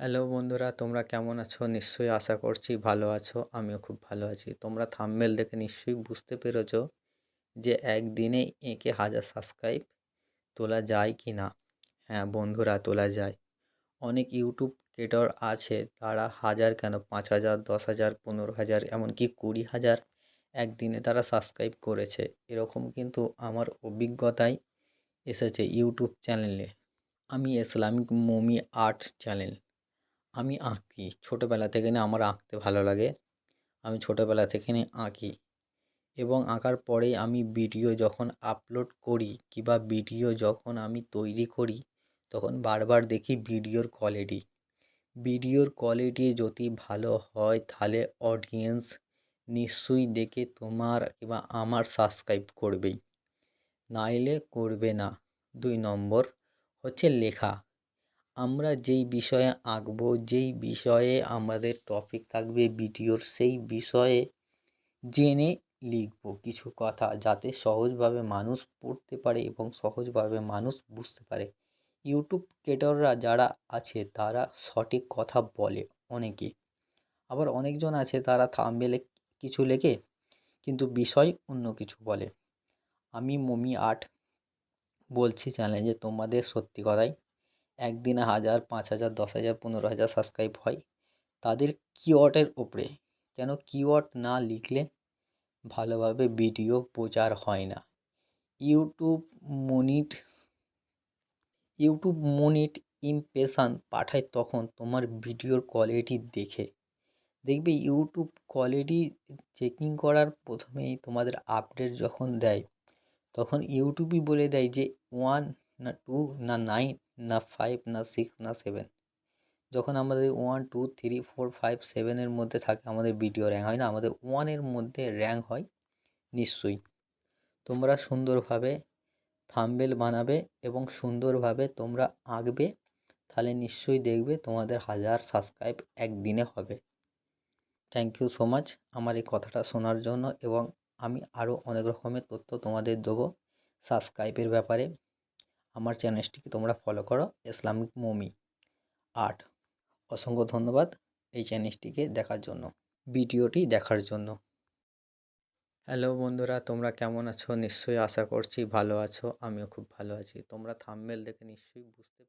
Hello বন্ধুরা, তোমরা কেমন আছো? নিশ্চয়ই আশা করছি ভালো আছো, আমিও খুব ভালো আছি। তোমরা থাম্বনেল দেখে নিশ্চয়ই বুঝতে পেরেছ যে একদিনে এঁকে হাজার সাবস্ক্রাইব তোলা যায় কি না। হ্যাঁ বন্ধুরা, তোলা যায়। অনেক ইউটিউব ক্রিয়েটর আছে, তারা হাজার কেন? পাঁচ হাজার, দশ হাজার, পনেরো হাজার, এমনকি কুড়ি হাজার একদিনে তারা সাবস্ক্রাইব করেছে। এরকম কিন্তু আমার অভিজ্ঞতায় এসেছে ইউটিউব চ্যানেলে আমি ইসলামিক মমি আর্ট চ্যানেল আমি আঁকি। ছোটোবেলা থেকে না আমার আঁকতে ভালো লাগে। আমি ছোটোবেলা থেকে নিয়ে আঁকি। এবং আঁকার পরে আমি ভিডিও যখন আপলোড করি কিংবা ভিডিও যখন আমি তৈরি করি, তখন বারবার দেখি ভিডিওর কোয়ালিটি ভিডিওর কোয়ালিটি যদি ভালো হয় তাহলে অডিয়েন্স নিশ্চয়ই দেখে তোমার কিংবা আমার সাবস্ক্রাইব করবেই। নাইলে করবে না। দুই নম্বর হচ্ছে লেখা। আমরা যেই বিষয়ে আঁকবো, যেই বিষয়ে আমাদের টপিক থাকবে ভিডিওর, সেই বিষয়ে জেনে লিখব কিছু কথা যাতে সহজভাবে মানুষ পড়তে পারে এবং সহজভাবে মানুষ বুঝতে পারে। ইউটিউব ক্রিয়েটররা যারা আছে, তারা সঠিক কথা বলে অনেকে। আবার অনেকজন আছে, তারা থাম্বনেলে কিছু লেখে, কিন্তু বিষয় অন্য কিছু বলে। আমি মমি আর্ট বলছি চ্যানেলে যে তোমাদের সত্যি কথাই একদিনে হাজার, পাঁচ হাজার, দশ হাজার, পনেরো হাজার সাবস্ক্রাইব হয়। তাদের কিওয়ার্ডের ওপরে কেন কিওয়ার্ড না লিখলে ভালোভাবে ভিডিও প্রচার হয় না। ইউটিউব মনিট ইউটিউব মনিট ইমপ্রেশান পাঠায় তখন তোমার ভিডিওর কোয়ালিটি দেখে। দেখবে ইউটিউব কোয়ালিটি চেকিং করার প্রথমেই তোমাদের আপডেট যখন দেয়, তখন ইউটিউবই বলে দেয় যে ওয়ান না টু না নাইন না ফাইভ না সিক্স না সেভেন যখন আমাদের one two three four five সেভেনের মধ্যে থাকে আমাদের ভিডিও র্যাঙ্ক হয় না? আমাদের ওয়ানের মধ্যে র্যাঙ্ক হয় নিশ্চয়ই। তোমরা সুন্দরভাবে থাম্বেল বানাবে এবং সুন্দরভাবে তোমরা আঁকবে, তাহলে নিশ্চয়ই দেখবে তোমাদের হাজার সাবস্ক্রাইব একদিনে হবে। থ্যাংক ইউ সো মাচ আমার এই কথাটা শোনার জন্য এবং আমি আরও অনেক রকমের তথ্য তোমাদের দেবো সাবস্ক্রাইবের ব্যাপারে। আমার চ্যানেলটিকে তোমরা ফলো করো ইসলামিক মমি আর্ট অসংখ্য ধন্যবাদ এই চ্যানেলটিকে দেখার জন্য, ভিডিওটি দেখার জন্য। হ্যালো বন্ধুরা, তোমরা কেমন আছো? নিশ্চয়ই আশা করছি ভালো আছো, আমিও খুব ভালো আছি। তোমরা থাম্বনেল দেখে নিশ্চয়ই বুঝতে